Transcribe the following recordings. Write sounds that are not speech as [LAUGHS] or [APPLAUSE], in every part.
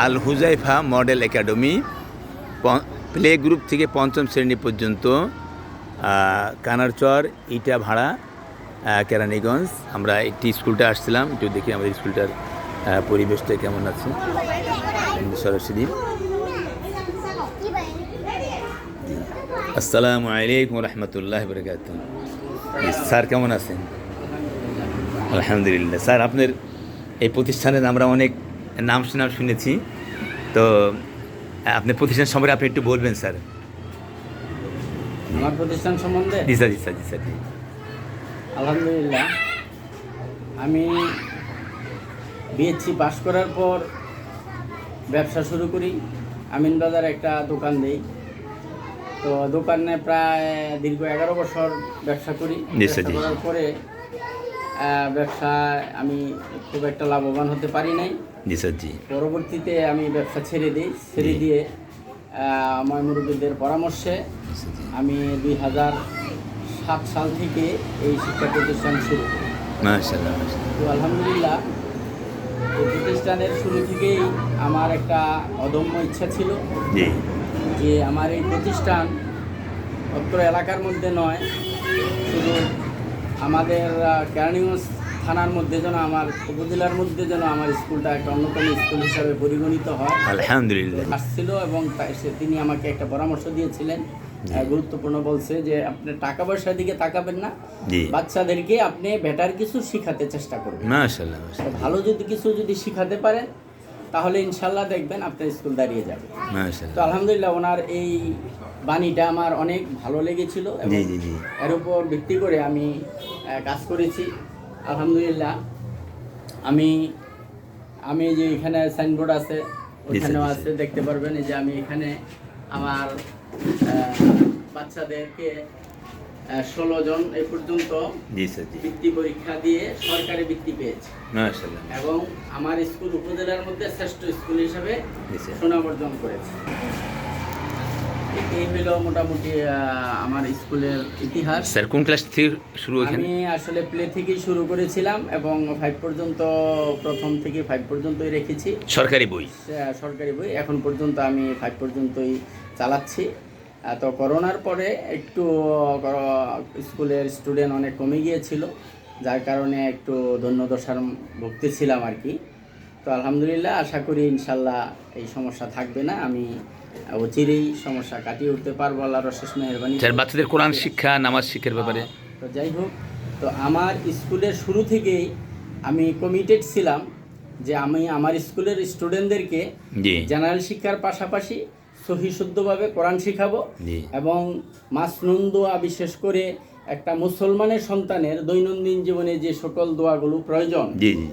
Al Huzaifa model academy play group থেকে পঞ্চম শ্রেণি পর্যন্ত কানারচর ইটা ভাড়া কেরানীগঞ্জ। আমরা একটি স্কুলটা আসছিলাম, একটু দেখি আমাদের স্কুলটার পরিবেশটা কেমন আছে। সরাসরি আসসালামু আলাইকুম রহমতুল্লাহ বরকাত স্যার কেমন আছেন? আলহামদুলিল্লাহ। স্যার, আপনার এই প্রতিষ্ঠানের আমরা অনেক নাম শুনাম শুনেছি। তো আপনি প্রতিষ্ঠান সম্পর্কে আপনি একটু বলবেন স্যার। আমার প্রতিষ্ঠান সম্বন্ধে? জি স্যার জি স্যার জি স্যার। জি আলহামদুলিল্লাহ আমি বিএসসি পাশ করার পর ব্যবসা শুরু করি। আমিনবাজার একটা দোকান দিই। তো দোকানে প্রায় দীর্ঘ এগারো বছর ব্যবসা করি। ব্যবসা করার পরে আহ, ব্যবসায় আমি খুব একটা লাভবান হতে পারি নাই। জি স্যার জি পরবর্তীতে আমি ব্যবসা ছেড়ে দিই ছেড়ে দিয়ে আমার মুরব্বীদের পরামর্শে। আমি দুই হাজার সাত সাল থেকে এই শিক্ষা প্রতিষ্ঠান শুরু করি। তো আলহামদুলিল্লাহ এই প্রতিষ্ঠানের শুরু থেকেই আমার একটা অদম্য ইচ্ছা ছিল যে আমার এই প্রতিষ্ঠান অত্র এলাকার মধ্যে নয় শুধু আমাদের কেরানীগঞ্জ থানার মধ্যে যেন আমার উপজেলার মধ্যে যেন আমার স্কুলটা একটা অন্যতম স্কুল হিসাবে পরিগণিত হয়। আলহামদুলিল্লাহ। আসছিল এবং তিনি আমাকে একটা পরামর্শ দিয়েছিলেন। গুরুত্বপূর্ণ বলছে যে আপনি টাকা পয়সার দিকে তাকাবেন না। বাচ্চাদেরকে আপনি বেটার কিছু শিখাতে চেষ্টা করবেন। মাশাআল্লাহ ভালো যদি কিছু যদি শিখাতে পারেন তাহলে ইনশাল্লাহ দেখবেন আপনার স্কুল দাঁড়িয়ে যাবে। তো আলহামদুলিল্লাহ ওনার এই বাণীটা আমার অনেক ভালো লেগেছিল এর উপর ভিত্তি করে আমি কাজ করেছি। আলহামদুলিল্লাহ। আমি আমি যে এখানে সাইনবোর্ড আছে ওখানেও আছে দেখতে পারবেন। যে আমি এখানে আমার বাচ্চাদেরকে ষোলো জন এই পর্যন্ত বৃত্তি পরীক্ষা দিয়ে সরকারি বৃত্তি পেয়েছে। এবং আমার স্কুল উপজেলার মধ্যে শ্রেষ্ঠ স্কুল হিসাবে সুনাম অর্জন করেছে। এই হলো মোটামুটি আমার স্কুলের ইতিহাস। স্যার কোন ক্লাস থেকে শুরু আমি আসলে প্লে থেকেই শুরু করেছিলাম এবং ফাইভ পর্যন্ত প্রথম থেকে ফাইভ পর্যন্তই রেখেছি। সরকারি বই? সরকারি বই। এখন পর্যন্ত আমি ফাইভ পর্যন্তই চালাচ্ছি। তো করোনার পরে একটু স্কুলের স্টুডেন্ট অনেক কমে গিয়েছিল। যার কারণে একটু দৈন্যদশার ভুগতেছিলাম আর কি। তো আলহামদুলিল্লাহ আশা করি ইনশাল্লাহ এই সমস্যা থাকবে না। আমি অচিরেই সমস্যা কাটিয়ে উঠতে পারব আল্লাহর অশেষ মেহরবানি। স্যার বাচ্চাদের কোরআন শিক্ষা নামাজ শিক্ষার ব্যাপারে। তো যাই হোক তো আমার স্কুলের শুরু থেকেই আমি কমিটেড ছিলাম যে আমি আমার স্কুলের স্টুডেন্টদেরকে জেনারেল শিক্ষার পাশাপাশি সহি শুদ্ধভাবে কোরআন শিখাবো এবং মাসনুন দোয়া বিশেষ করে একটা মুসলমানের সন্তানের দৈনন্দিন জীবনে যে সকল দোয়াগুলো প্রয়োজন।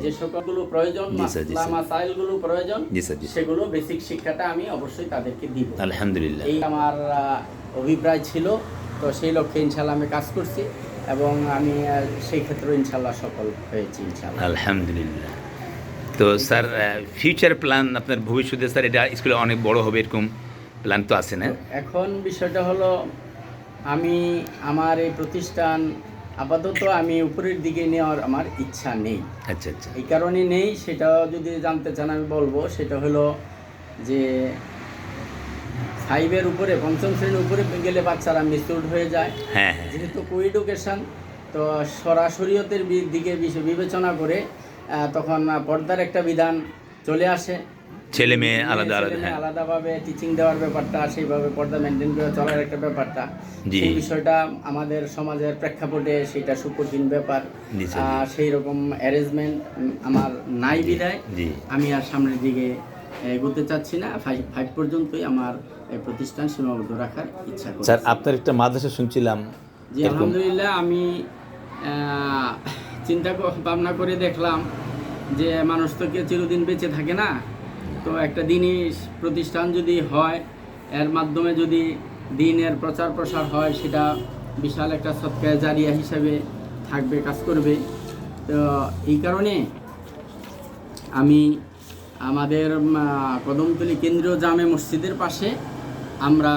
যে সকলগুলো প্রয়োজন। মাসাইলগুলো প্রয়োজন সেগুলো বেসিক শিক্ষাটা আমি অবশ্যই তাদেরকে দিব। আলহামদুলিল্লাহ। এই আমার অভিপ্রায় ছিল তো সেই লক্ষ্যে ইনশাল্লাহ আমি কাজ করছি এবং আমি সেই ক্ষেত্রে ইনশাল্লাহ সফল হয়েছি ইনশাল্লাহ আলহামদুলিল্লাহ। তো স্যার ফিউচার প্ল্যান আপনার ভবিষ্যতে স্যার এটা স্কুলে অনেক বড় হবে এরকম প্ল্যান তো আছে না? এখন বিষয়টা হলো আমি আমার এই প্রতিষ্ঠান আপাতত আমি উপরের দিকে নেওয়ার আমার ইচ্ছা নেই। আচ্ছা আচ্ছা। এই কারণে নেই সেটাও যদি জানতে চান আমি বলব সেটা হলো যে ফাইভের উপরে পঞ্চম শ্রেণির উপরে গেলে বাচ্চারা মিসিউড হয়ে যায়। হ্যাঁ হ্যাঁ। যেহেতু কো এডুকেশন তো সরাসরিয়তের দিকে বিবেচনা করে তখন পর্দার একটা বিধান চলে আসে। ছেলে মেয়ে আলাদা আলাদা হ্যাঁ। আলাদাভাবে টিচিং দেওয়ার ব্যাপারটা সেইভাবে পর্দা মেনটেন করে চলার একটা ব্যাপারটা। জি। বিষয়টা আমাদের সমাজের প্রেক্ষাপটে সেটা সুকঠিন ব্যাপার। আহ, সেই রকম অ্যারেঞ্জমেন্ট আমার নাই বিদায় জি। আমি আর সামনের দিকে এগোতে চাচ্ছি না। ফাইভ ফাইভ পর্যন্তই আমার এই প্রতিষ্ঠান সীমাবদ্ধ রাখার ইচ্ছা করছি। স্যার আপনার একটা মাদ্রাসা শুনছিলাম। জি আলহামদুলিল্লাহ আমি চিন্তা ভাবনা করে দেখলাম যে মানুষ তো কেউ চিরদিন বেঁচে থাকে না। তো একটা দিনই প্রতিষ্ঠান যদি হয়, এর মাধ্যমে যদি দিনের প্রচার প্রসার হয়, সেটা বিশাল একটা সৎকার জারিয়া হিসাবে থাকবে, কাজ করবে। তো এই কারণে আমি আমাদের কদমতলী কেন্দ্রীয় জামে মসজিদের পাশে আমরা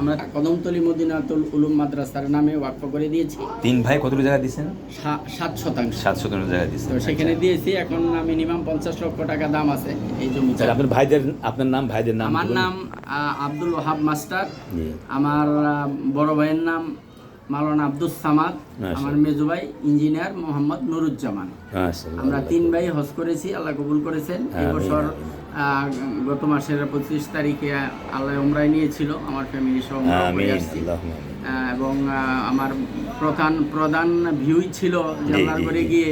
আমরা কদমতলি মদিনাতুল উলুম মাদ্রাসার নামে ওয়াকফ করে দিয়েছি। তিন ভাই কতগুলো জায়গা দিয়েছেন? সাত শতাংশ। সাত শতাংশ জায়গা দিয়েছেন। তো সেখানে দিয়েছি এখন মিনিমাম পঞ্চাশ লক্ষ টাকা দাম আছে এই স্যার আপনার ভাইদের আপনার নাম ভাইদের নাম আমার নাম আব্দুল ওহাব মাস্টার। আমার বড় ভাইয়ের নাম মাওলানা আব্দুস সামাদ। আমার মেজো ভাই ইঞ্জিনিয়ার মোহাম্মদ নুরুজ্জামান। আমরা তিন ভাই হজ করেছি আল্লাহ কবুল করেছেন। এই বছর আমিন। আহ, গত মাসের পঁচিশ তারিখে আল্লাহ উমরায় নিয়েছিল আমার ফ্যামিলি সহ এবং আমার প্রধান প্রধান ভিউই ছিল যে আল্লাহর ঘরে গিয়ে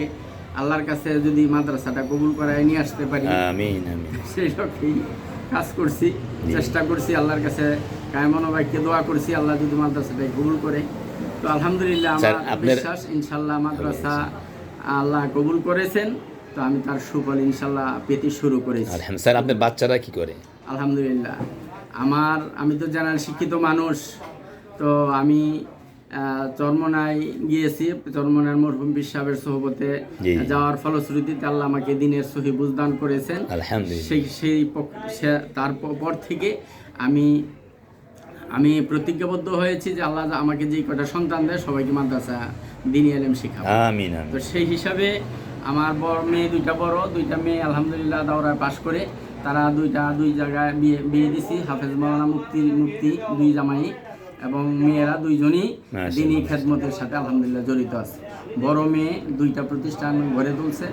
আল্লাহর কাছে যদি মাদ্রাসাটা কবুল করায় নিয়ে আসতে পারি। [LAUGHS] সেই লক্ষ্যেই কাজ করছি চেষ্টা করছি আল্লাহর কাছে কায়মন বাক্যে দোয়া করছি আল্লাহ যদি মাদ্রাসাটাই কবুল করে। তো আলহামদুলিল্লাহ আমার বিশ্বাস ইনশাল্লাহ মাদ্রাসা আল্লাহ কবুল করেছেন। তো আমি তার সুফল ইনশাল্লাহ পেতে শুরু করেছি। আলহামদুলিল্লাহ স্যার আপনার বাচ্চারা কি করে? আলহামদুলিল্লাহ। আমার আমি তো জেনারেল শিক্ষিত মানুষ। তো আমি চরমনায় গিয়েছি চরমনার মরহুম বিশ্বাবের সহবতে যাওয়ার ফলশ্রুতিতে আল্লাহ আমাকে দিনের সহি বুঝদান করেছেন। আলহামদুলিল্লাহ। সেই সেই পক- সে- তার প- পর থেকে আমি আমি প্রতিজ্ঞাবদ্ধ হয়েছি যে আল্লাহ আমাকে যে কটা সন্তান দেয় সবাইকে মাদ্রাসা দিনী এলেম শেখাবো। আমিন। তো সেই হিসাবে আমার বড় মেয়ে দুইটা বড় দুইটা মেয়ে আলহামদুলিল্লাহ দাওরায় পাশ করে তারা দুইটা দুই জায়গায় বিয়ে বিয়ে দিছি হাফেজ মাওলানা মুক্তি মুক্তি দুই জামাই এবং মেয়েরা দুইজনই মাশাআল্লাহ। দিনী খেদমতের সাথে আলহামদুলিল্লাহ জড়িত আছে বড় মেয়ে দুইটা প্রতিষ্ঠান গড়ে তুলছে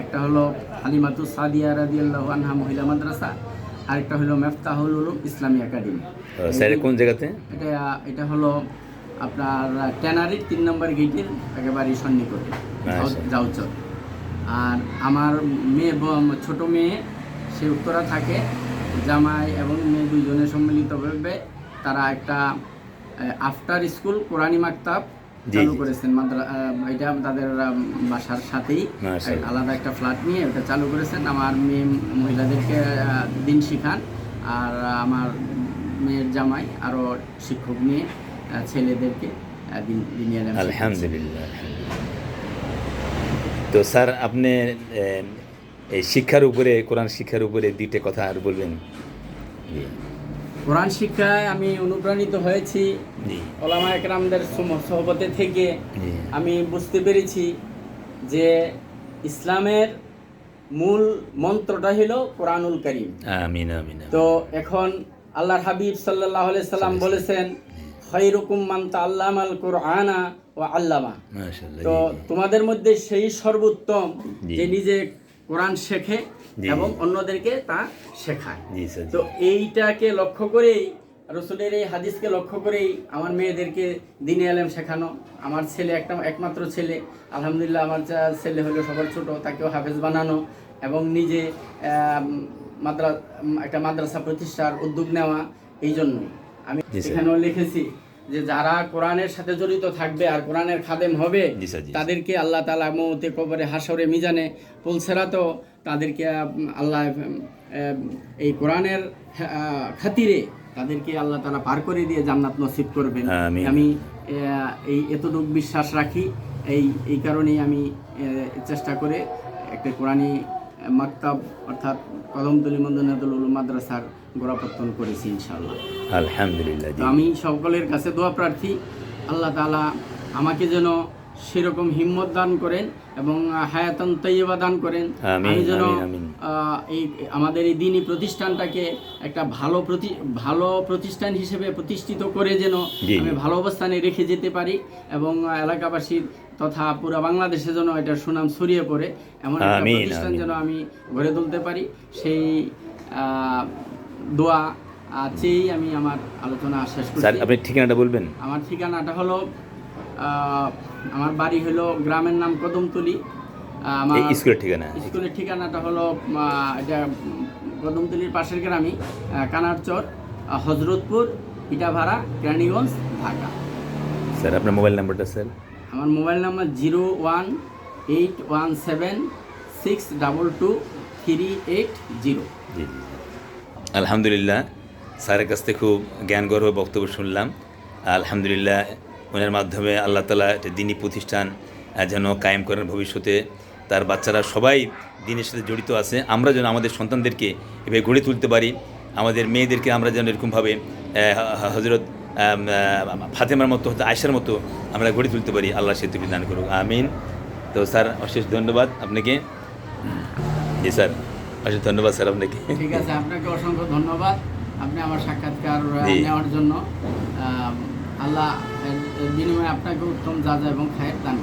একটা হলো হালিমাতু সাদিয়া রাদিয়াল্লাহু আনহা মহিলা মাদ্রাসা আরেকটা হলো মেফতাহুল উলুম ইসলামী একাডেমি স্যার কোন জায়গাতে এটা এটা হলো আপনার ট্যানারির তিন নম্বর গেটের একেবারে সন্নিকটে। যাওচর আর আমার মেয়ে ছোট মেয়ে সে উত্তরা থাকে। জামাই এবং মেয়ে দুইজনে সম্মিলিতভাবে তারা একটা আফটার স্কুল কোরআনী মাকতাব চালু করেছেন। এটা তাদের বাসার সাথেই। আলাদা একটা ফ্ল্যাট নিয়ে ওটা চালু করেছেন। আমার মেয়ে মহিলাদেরকে দিন শিখান। আর আমার মেয়ের জামাই আরও শিক্ষক নিয়ে ছেলেদেরকে দিন দিনী এলেম শেখাচ্ছে। আলহামদুলিল্লাহ আলহামদুলিল্লাহ। তো স্যার আপনি এই শিক্ষার উপরে কোরআন শিক্ষার উপরে দুইটা কথা আর বলবেন? কোরআন শিক্ষায় আমি অনুপ্রাণিত হয়েছি। ওলামা একরামদের সহবতে থেকে আমি বুঝতে পেরেছি যে ইসলামের মূল মন্ত্রটা হলো কোরআনুল করিম। আমিন আমিন। তো এখন আল্লাহর হাবিব সাল্লাহ সাল্লাম বলেছেন খৈরকুম মান্তা আল্লাম আল কোরআনা ও আল্লামা। তো। তোমাদের মধ্যে সেই সর্বোত্তম। যে নিজে কোরআন শেখে এবং অন্যদেরকে তা শেখায়। তো এইটাকে লক্ষ্য করেই রসুলের এই হাদিসকে লক্ষ্য করেই আমার মেয়েদেরকে দিনে আলেম শেখানো। আমার ছেলে একটা একমাত্র ছেলে। আলহামদুলিল্লাহ আমার যা- ছেলে হলো সবার ছোট তাকেও হাফেজ বানানো এবং নিজে মাদ্রা একটা মাদ্রাসা প্রতিষ্ঠার উদ্যোগ নেওয়া এই জন্যই। আমি এখানেও লিখেছি যে যারা কোরআনের সাথে জড়িত থাকবে আর কোরআনের খাদেম হবে। তাদেরকে আল্লাহ তালা মৌতে কবরে হাসরে মিজানে পুলসেরাতেও তাদেরকে আল্লাহ এই কোরআনের খাতিরে তাদেরকে আল্লাহ তালা পার করে দিয়ে জান্নাত নসিব করবেন। আমি এই এতটুক বিশ্বাস রাখি এই এই কারণেই আমি চেষ্টা করে একটা কোরআনী মাকতাব অর্থাৎ কদমতলি মন্দনাতুল উলুম মাদ্রাসার গোড়াপত্তন করেছি ইনশাল্লাহ আলহামদুলিল্লাহ তো আমি সকলের কাছে দোয়া প্রার্থী আল্লাহ তালা আমাকে যেন সেরকম হিম্মত দান করেন এবং হায়াতন তৈবা দান করেন। আমি যেন। এই আমাদের এই দিনী প্রতিষ্ঠানটাকে একটা ভালো প্রতি ভালো প্রতিষ্ঠান হিসেবে প্রতিষ্ঠিত করে যেন আমি ভালো অবস্থানে রেখে যেতে পারি এবং এলাকাবাসীর তথা পুরো বাংলাদেশে যেন এটা সুনাম ছড়িয়ে পড়ে। এমন একটা প্রতিষ্ঠান যেন আমি গড়ে তুলতে পারি। সেই দোয়া চেয়েই আমি আমার আলোচনা শেষ করছি। আপনি ঠিকানাটা বলবেন? আমার ঠিকানাটা হলো আমার বাড়ি হলো গ্রামের নাম কদমতলি। আমার স্কুলের ঠিকানা? স্কুলের ঠিকানাটা হলো এটা কদমতলির পাশের গ্রামই কানারচর হজরতপুর ইটাভাড়া কেরানীগঞ্জ ঢাকা। স্যার আপনার মোবাইল নাম্বারটা স্যার? আমার mobile number zero one eight one seven six double two three eight zero. আলহামদুলিল্লাহ স্যারের কাছ থেকে খুব জ্ঞানগর্ভ বক্তব্য শুনলাম। আলহামদুলিল্লাহ ওনার মাধ্যমে আল্লাহ তালা একটা দিনী প্রতিষ্ঠান যেন কায়েম করেন ভবিষ্যতে। তার বাচ্চারা সবাই দিনের সাথে জড়িত আছে। আমরা যেন আমাদের সন্তানদেরকে এভাবে গড়ে তুলতে পারি। আমাদের মেয়েদেরকে আমরা যেন এরকমভাবে হজরত ফাতেমার মতো হয়তো আয়সার মতো আমরা গড়ে তুলতে পারি। আল্লাহ সে তুমি দান করুক। আমিন। তো স্যার অশেষ ধন্যবাদ আপনাকে। জি স্যার অশেষ ধন্যবাদ স্যার আপনাকে। ঠিক আছে আপনাকে অসংখ্য ধন্যবাদ। আপনি আমার সাক্ষাৎকার নেওয়ার জন্য। আল্লাহ বিনিময়ে আপনাকে উত্তম যাজা এবং খায়ের দান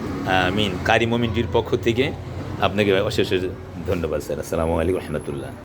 আমিন। কারি মমিনটির পক্ষ থেকে আপনাকে অশেষ ধন্যবাদ স্যার। আসসালামু আলাইকুম রহমতুল্লাহ।